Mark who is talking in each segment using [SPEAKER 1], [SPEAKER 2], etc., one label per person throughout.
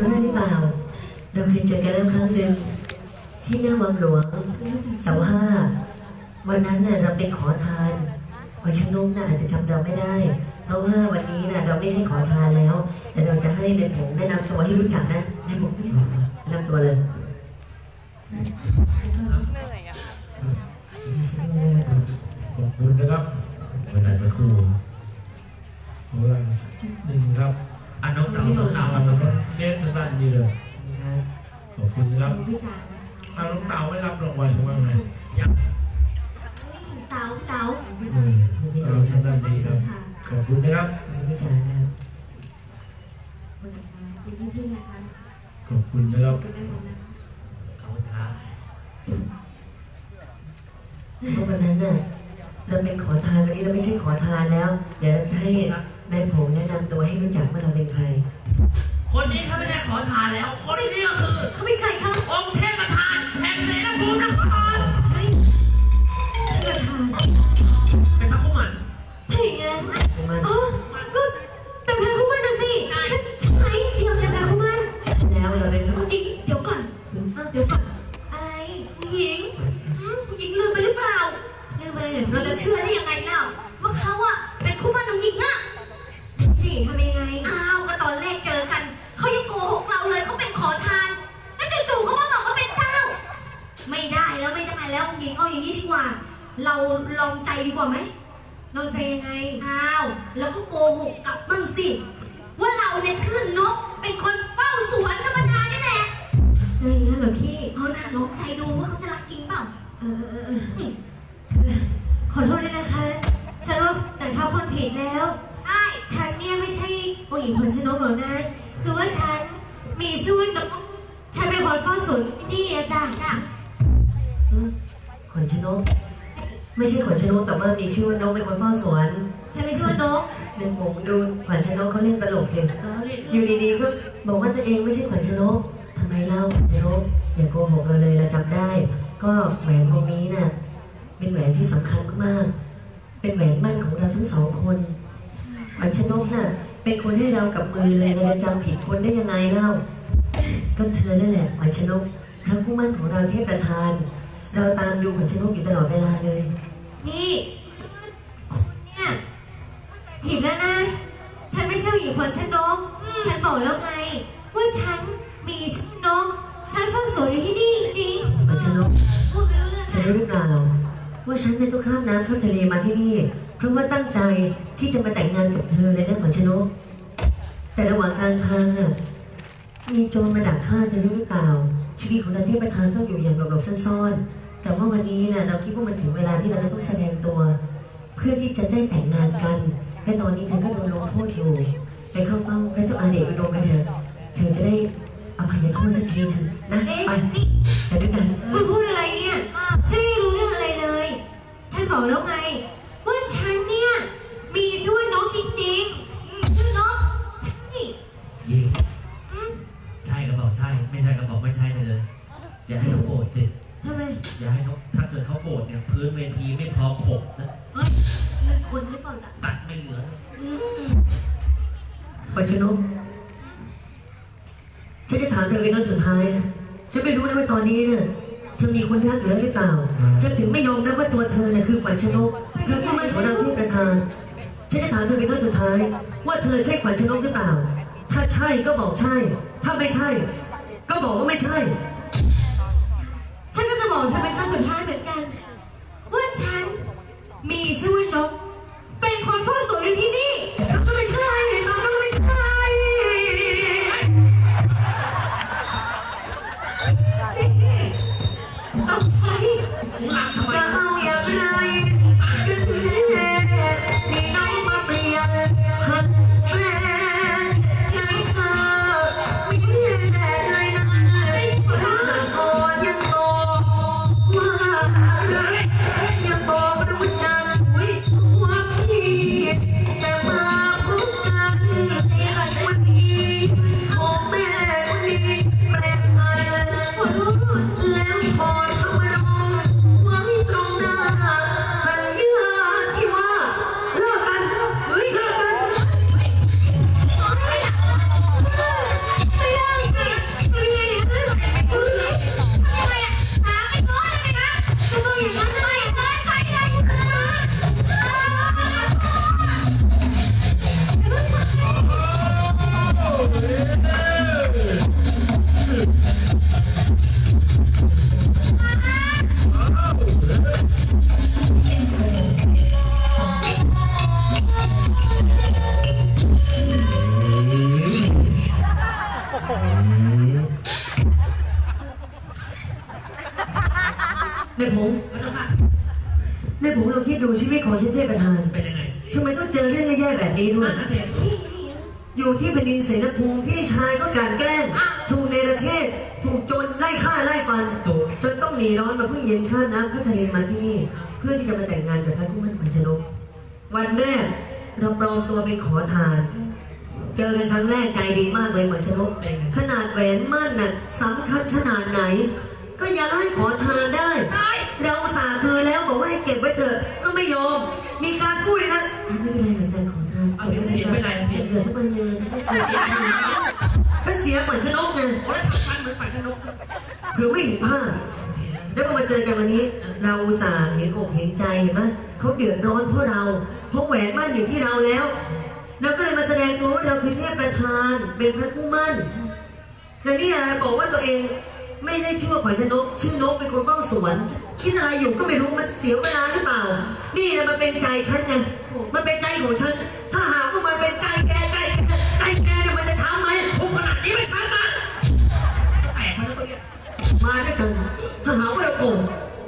[SPEAKER 1] ำได้หรือเปล่า เราเคยเจอกันแล้วครั้งหนึ่งที่หน้าวังหลวงเสาห้า วันนั้นน่ะเราเป็นขอทานพอชนุกน่ะอาจจะจำเราไม่ได้ เพราะว่าวันนี้น่ะเราไม่ใช่ขอทานแล้ว แต่เราจะให้ในผงแนะนำตัวให้รู้จักนะในผงไม่ได้แนะนำตัวเลย
[SPEAKER 2] ขอบคุณนะครับวลาจะครู่ขอเวลาสักนิดหนึ่งครับ
[SPEAKER 3] อะน้องเต๋าน้องเต๋า
[SPEAKER 2] เอาครับเน้นทางด้านนี้เลยขอบคุณครับ
[SPEAKER 4] พี่จ๋า
[SPEAKER 2] เอาน้องเต่าไม่รับรางวัลบ้างไหม
[SPEAKER 3] ยัง
[SPEAKER 4] เต๋าเต๋า
[SPEAKER 2] เอาทางด้านนี้ครับขอบคุณนะครับ
[SPEAKER 1] วิจานะครับ
[SPEAKER 4] คุณพี่พี่นะคะ
[SPEAKER 2] ขอบคุณนะครับ
[SPEAKER 4] คุณแม่คุณนะคะ
[SPEAKER 3] ขอบคุณครับ
[SPEAKER 1] เพราะวันนั้นน่ะเราเป็นขอทานวันนี้เราไม่ใช่ขอทานแล้ว เดี๋ยวเราจะให้ นายผงแนะนำตัวให้รู้จักว่าเราเป็นใคร
[SPEAKER 3] คนนี้เขาไม่ได้ขอทานแล้ว คนนี้ก็คือ
[SPEAKER 4] เขาเป็นใครคะ
[SPEAKER 3] องค์เทพประธานแห่งเสนาภูมินคร
[SPEAKER 4] เฮ้ยประธาน
[SPEAKER 3] เป็นพระคุมัน
[SPEAKER 4] ถ้าอย่างนั้น
[SPEAKER 1] ประมาณ
[SPEAKER 4] อ๋อก็เป็นพระคุมันนะสิใช่ใช่ไหมเดี๋ยวเดี๋ยวพระคุมัน
[SPEAKER 1] แล้วเราเป็น
[SPEAKER 4] ผู้หญิงเดี๋ยวก่อนอะเดี๋ยวก่อนอะไรผู้หญิงอืมผู้หญิงลืมไปหรือเปล่าลืมไปเลยเราจะเชื่อได้ยังไงเล่า แล้วไม่ได้แล้วหญิงเอาอย่างนี้ดีกว่า เราลองใจดีกว่าไหมลองใจยังไงอ้าวแล้วก็โกหกกลับบ้างสิ ว่าเราเนี่ยชื่อนกเป็นคนเฝ้าสวนธรรมดานี่แหละจะอย่างนั้นเหรอพี่เอาหน้าลองใจดูว่าเขาจะรักจริงเปล่าเออเออเออเออขอโทษด้วยนะคะ ฉันว่าแต่งเท้าคนผิดแล้ว ใช่ฉันเนี่ยไม่ใช่ผู้หญิงคนชนกหรอกนะ คือว่าฉันมีชื่อว่านกฉันเป็นคนเฝ้าสวนที่นี่อะจ้ะ
[SPEAKER 1] ขน ชนก ไม่ใช่ขนชนกแต่ว่ามีชื่อว่านกเป็นคนเฝ้าสวน
[SPEAKER 4] ฉันไม่ชื่อว่านก
[SPEAKER 1] หนึ่งผมดูขวัญชนกเขาเล่นตลกสิอยู่ดีๆก็บอกว่าตัวเองไม่ใช่ขวัญชนกทำไมเล่าขวัญชนกอย่าโกหกเราเลยเราจำได้ ก็แหวนวงนี้น่ะเป็นแหวนที่สำคัญมากๆเป็นแหวนมั่นของเราทั้งสองคนขวัญชนกน่ะเป็นคนให้เรากับมือเลยเราจะจำผิดคนได้ยังไงเล่า ก็เธอนั่นแหละขวัญชนกพระผู้มั่นของเราเทพประธาน เราตามดูขวัญชนกอยู่ตลอดเวลาเลย
[SPEAKER 4] นี่ฉันว่าคุณเนี่ยเข้าใจผิดแล้วนะ ฉันไม่ใช่ผู้หญิงคนฉันนก ฉันบอกแล้วไง ว่าฉันมีชื่อนก ฉันเฝ้าสวนอยู่ที่นี่จริง
[SPEAKER 1] ขวัญชนก
[SPEAKER 4] พูดไปเรื่อง
[SPEAKER 1] เธอรู้หรือเปล่าว่าฉันเนี่ยต้องข้ามน้ำข้ามทะเลมาที่นี่ เพราะว่าตั้งใจที่จะมาแต่งงานกับเธอเลยนะขวัญชนก แต่ระหว่างกลางทางอะมีโจรมาดักฆ่าเธอรู้หรือเปล่า ชีวิตของนางเทพประธานต้องอยู่อย่างหลบๆซ่อนๆ แต่ว่าวันนี้น่ะเราคิดว่ามันถึงเวลาที่เราจะต้องแสดงตัว เพื่อที่จะได้แต่งงานกัน และตอนนี้เธอก็โดนลงโทษอยู่ไปเข้าเฝ้าพระเจ้าอาเดชอุดมกันเถอะเธอจะได้อภัยโทษสักทีนึงนะไป
[SPEAKER 4] นี่
[SPEAKER 1] ไปด้วยกัน
[SPEAKER 4] คุณพูดอะไรเนี่ย ฉันไม่รู้เรื่องอะไรเลย ฉันบอกแล้วไง อ
[SPEAKER 3] ย่าให้เขาโกรธสิ
[SPEAKER 4] ทำไม
[SPEAKER 3] อย่าให้เขาถ้าเกิดเขาโกรธเนี่ยพื้นเวทีไม่พอขบนะ
[SPEAKER 4] เฮ้ยมันคนหรือเปล่าจ๊ะ
[SPEAKER 3] ตัดไม่เหลือนะ
[SPEAKER 4] อืม
[SPEAKER 1] ขวัญชนกฉันจะถามเธอเป็นครั้งสุดท้ายนะฉันไม่รู้นะว่าตอนนี้เนี่ยเธอมีคนรักอยู่แล้วหรือเปล่าเธอถึงไม่ยอมรับว่าตัวเธอเนี่ยคือขวัญชนกพระผู้มั่นของเราที่ประธาน ฉันจะถามเธอเป็นครั้งสุดท้าย ว่าเธอใช่ขวัญชนกหรือเปล่า ถ้าใช่ก็บอกใช่ ถ้าไม่ใช่ ก็บอกว่าไม่ใช่
[SPEAKER 4] ของเธอเป็นครั้งสุดท้ายเหมือนกันว่าฉันมีชื่อว่านก เป็นคนเฝ้าสวนอยู่ที่นี่
[SPEAKER 3] นี้
[SPEAKER 1] ด้วนั่
[SPEAKER 3] ย
[SPEAKER 1] น
[SPEAKER 3] น่ะสิ
[SPEAKER 1] อยู่ที่แผ่นดินเสนภูมิพี่ชายก็กลันแกล้ง ถูกในประเทศ ถูกโจรไล่ฆ่าไล่ฟัน
[SPEAKER 3] ถูก
[SPEAKER 1] จนต้องหนีร้อนมาเพิ่งเย็นข้ามน้ำข้ามทะเลมาที่นี่ เพื่อที่จะมาแต่งงานกับพระผู้มั่นขวัญชนก วันแรกเราปลอมตัวเป็นขอทานเจอกันครั้งแรกใจดีมากเลยเหมือนชนก
[SPEAKER 3] เป็นไง
[SPEAKER 1] ขนาดแหวนมั่นน่ะสำคัญขนาดไหน ก็ยังให้ขอทานได้
[SPEAKER 3] ใช่
[SPEAKER 1] เราอุตสาห์คือแล้วบอกว่าให้เก็บไว้เถอะก็ไม่ยอม มีการพูดเลยนะไม่เป็นไรหรอกใจขอทาน
[SPEAKER 3] เอาเสียงเสียงไม่ไรเสียง
[SPEAKER 1] เหลือจะไปเลยก็เสียเหมือนชนกไง
[SPEAKER 3] โอ้ยทำฟันเหมือนฝันขนก
[SPEAKER 1] เผื่อไม่เห็นภาพแล้วพอมาเจอกันวันนี้ เราอุตส่าห์เห็นอกเห็นใจเห็นไหมเขาเดือดร้อนเพราะเราเพราะแหวนมั่นอยู่ที่เราแล้วเราก็เลยมาแสดงตัวว่าเราคือเทพประธานเป็นพระผู้มั่นแต่นี่อะไรบอกว่าตัวเองไม่ได้ชื่อว่าขวัญชนก ชื่อนกเป็นคนเฝ้าสวนคิดอะไรอยู่ก็ไม่รู้มันเสียเวลาหรือเปล่า นี่นะมันเป็นใจฉันไงมันเป็นใจของฉัน ถ้าหากว่ามันเป็นใจแกใจแกใจแกเนี่ยมันจะช้ำไหม
[SPEAKER 3] ผมขนาดนี้ไม่ช้ำนะแตกมาแล้วคนเนี้ย
[SPEAKER 1] มาด้วยกันถ้าหาว่าเราโกรธ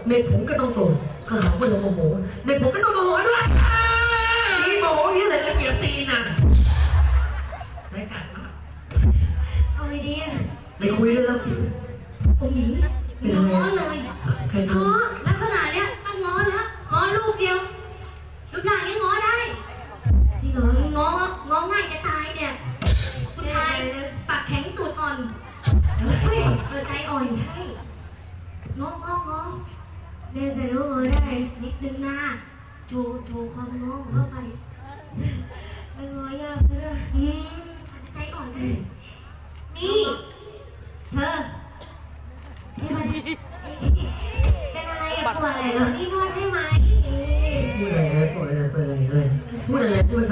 [SPEAKER 1] ในผมก็ต้องโกรธถ้าหาว่าเราโมโหในผมก็ต้องโมโหด้วย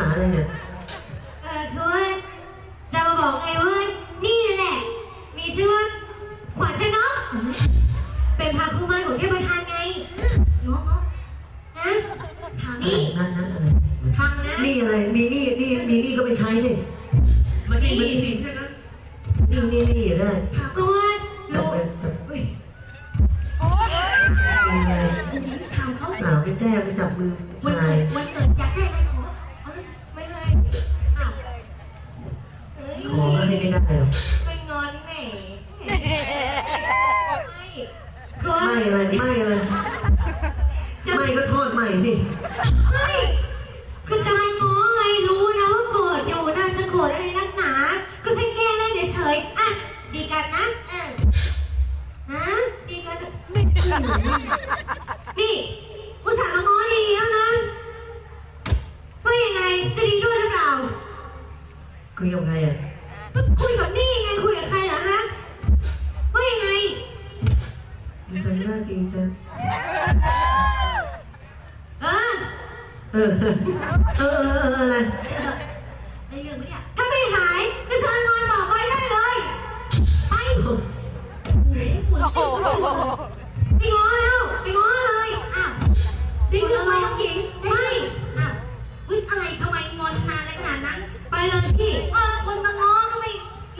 [SPEAKER 1] าษาอะไรเนี่ย
[SPEAKER 4] เออคือว่าจะมาบอกไงว่านี่แหละ มีชื่อว่าขวัญชนกเป็นพาคุมารของเทพประธานไงเนาะนะถามนี่
[SPEAKER 1] นั่นนั่นอะไร
[SPEAKER 4] ฟังนะ
[SPEAKER 1] นี่อะไร มีนี่นี่มีนี่ก็ไปใช้สิ
[SPEAKER 3] มันจะมีสิใช่ไหม
[SPEAKER 1] นี่นี่นี่ได้
[SPEAKER 4] ถามคือว่าห
[SPEAKER 1] จั
[SPEAKER 4] นู
[SPEAKER 1] บไปจับ
[SPEAKER 3] เฮ้ย
[SPEAKER 1] ยังไง
[SPEAKER 4] ถามเขา
[SPEAKER 1] สาวไปแจ้ไปจับมือ
[SPEAKER 4] วัน
[SPEAKER 1] ชา
[SPEAKER 4] เกิ
[SPEAKER 1] ย
[SPEAKER 4] ด คือว่า คนมาง้อ
[SPEAKER 1] ก็
[SPEAKER 4] ไม่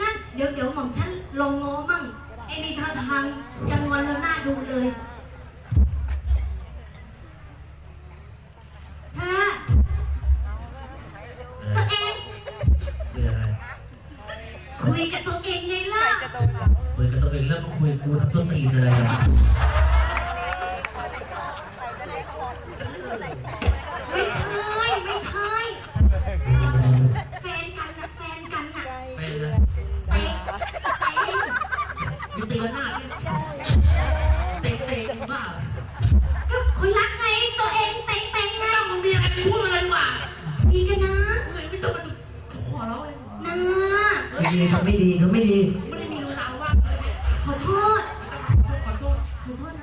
[SPEAKER 1] นั่น
[SPEAKER 4] เดี๋ยวเดี๋ยวหม่อมฉันลองง้อมั่งไอ้นี่ท่าทางจะงอนแล้วหน้าดูเลย
[SPEAKER 3] ดี
[SPEAKER 1] ทำไม่ดีทำไม่ดี
[SPEAKER 3] ไม่ได้มีเวลาว่างเลยเนี่ย
[SPEAKER 4] ขอโทษ
[SPEAKER 3] ขอโทษ
[SPEAKER 4] ขอโทษ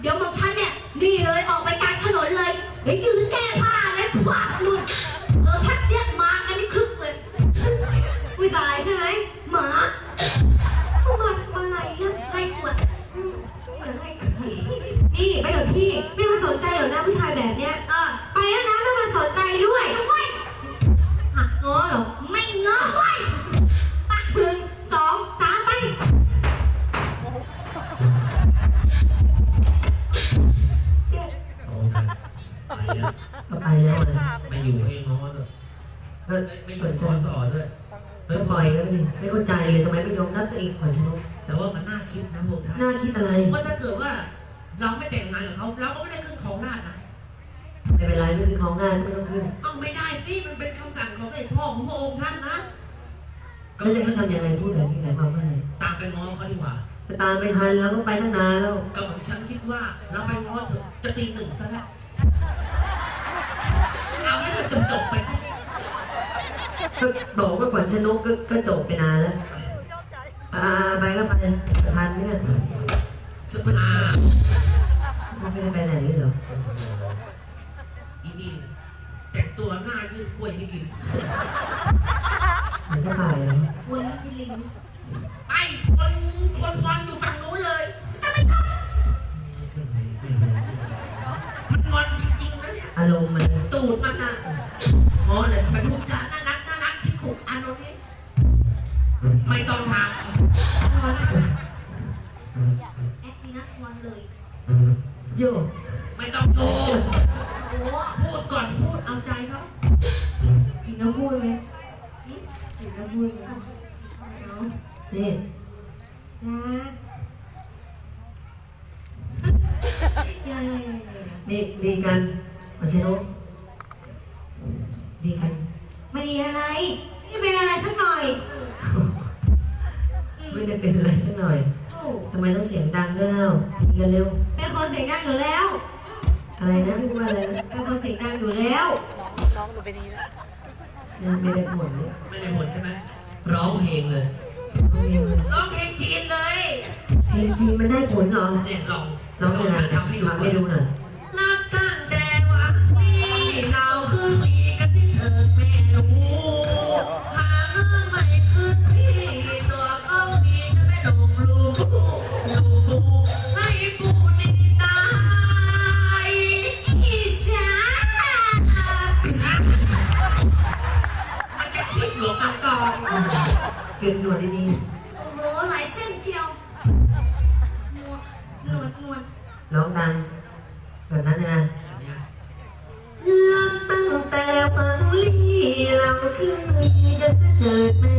[SPEAKER 4] เดี๋ยว
[SPEAKER 1] ห
[SPEAKER 3] ม่อม
[SPEAKER 4] ฉันเนี่ยนี่เลยออกไปกลางถนนเลย เดี๋ยวยืนแก้ผ้า เขา
[SPEAKER 1] เรา
[SPEAKER 3] ก็
[SPEAKER 1] ไม่
[SPEAKER 3] ได้ขึ้นของราชนะ
[SPEAKER 1] ไม่เป็นไรไม่ขึ้นของงานไม่ต้องขึ้น
[SPEAKER 3] ต้องไม่ได้สิมันเป็นคำสั่งของเสด็จพ่อของพระองค์ท่านนะ ก็
[SPEAKER 1] แล้วจะให้ทำยังไงพูดแบบนี้หมายความว่าไง
[SPEAKER 3] ตามไปง้อเขาดีกว่า
[SPEAKER 1] จะตามไปทันแล้วก็ไปตั้งนานแล้ว
[SPEAKER 3] กับผมฉันคิดว่าเราไปง้อเถอะจะตีหนึ่งซะแล้วเอาให้มันจบไปก็ได้
[SPEAKER 1] ก็บอกว่าขวัญชนกก็จบไปนานแล้วอ่าไปก็ไปทันเนี่ย
[SPEAKER 3] จบไปนาน
[SPEAKER 1] ไม่ได้ไปไหนเหรอ
[SPEAKER 3] อีนี่แต่งตัวหน้ายื่นกล้วยให้กิน
[SPEAKER 1] มันก็ตายแล้ว
[SPEAKER 4] คนไม่ใช่ลิง
[SPEAKER 3] ไอ้คนคนนอนอยู่ฝั่งนู้นเลยจะ
[SPEAKER 1] ไม่
[SPEAKER 3] ทำมันนอนจริง
[SPEAKER 4] ๆนะเนี่ย
[SPEAKER 3] อา
[SPEAKER 5] รมณ์มั
[SPEAKER 1] นตูด
[SPEAKER 5] มันอะ นั่
[SPEAKER 1] ง
[SPEAKER 5] อยู่แล้ว
[SPEAKER 1] น้องหนู
[SPEAKER 5] เปนี้แล้ว
[SPEAKER 1] นั่งไม่ได้ผลเลย
[SPEAKER 3] ไม่ได้ผลใช่ไหมร้องเพลงเลยร้องเพลงจีนเลย
[SPEAKER 1] เพลงจีนมันได้ผลเหรอ
[SPEAKER 3] เนี่ยลอง
[SPEAKER 1] ลอง
[SPEAKER 3] ทำ
[SPEAKER 1] ทำให้ดู
[SPEAKER 3] ให้ดูห
[SPEAKER 1] น่
[SPEAKER 4] อย นั้นนะ
[SPEAKER 1] ลำตั้งแต่บาง
[SPEAKER 4] ลีลำ
[SPEAKER 3] ขึ้น
[SPEAKER 4] มีกั
[SPEAKER 5] จะเกิ
[SPEAKER 4] ด
[SPEAKER 1] แม่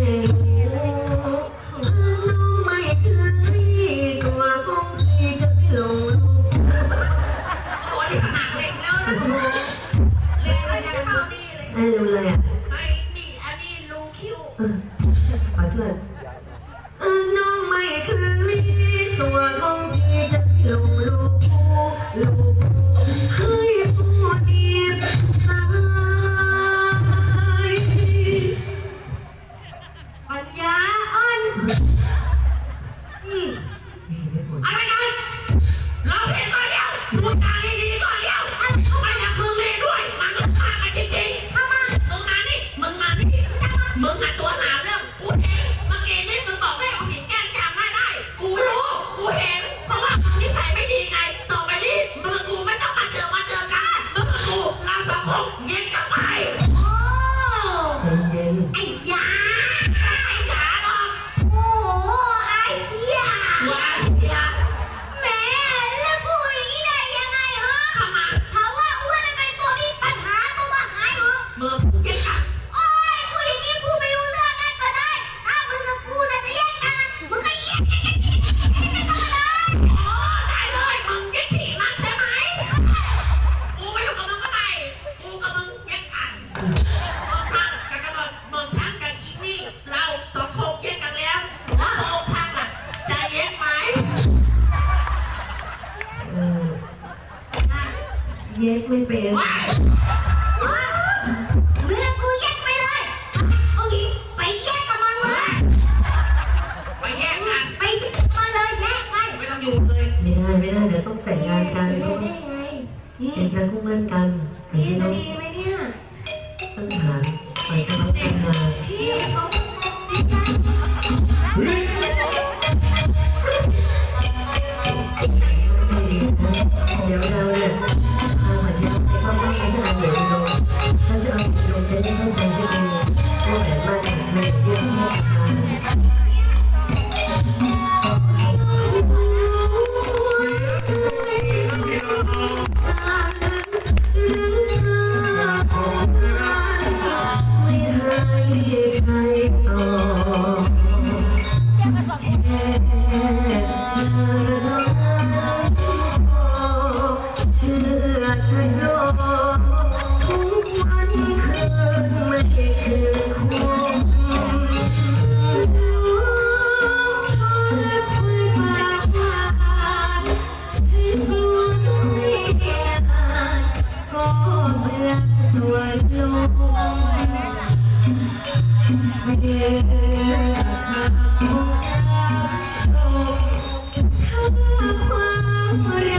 [SPEAKER 1] ว่า ค
[SPEAKER 2] วา
[SPEAKER 1] มรัก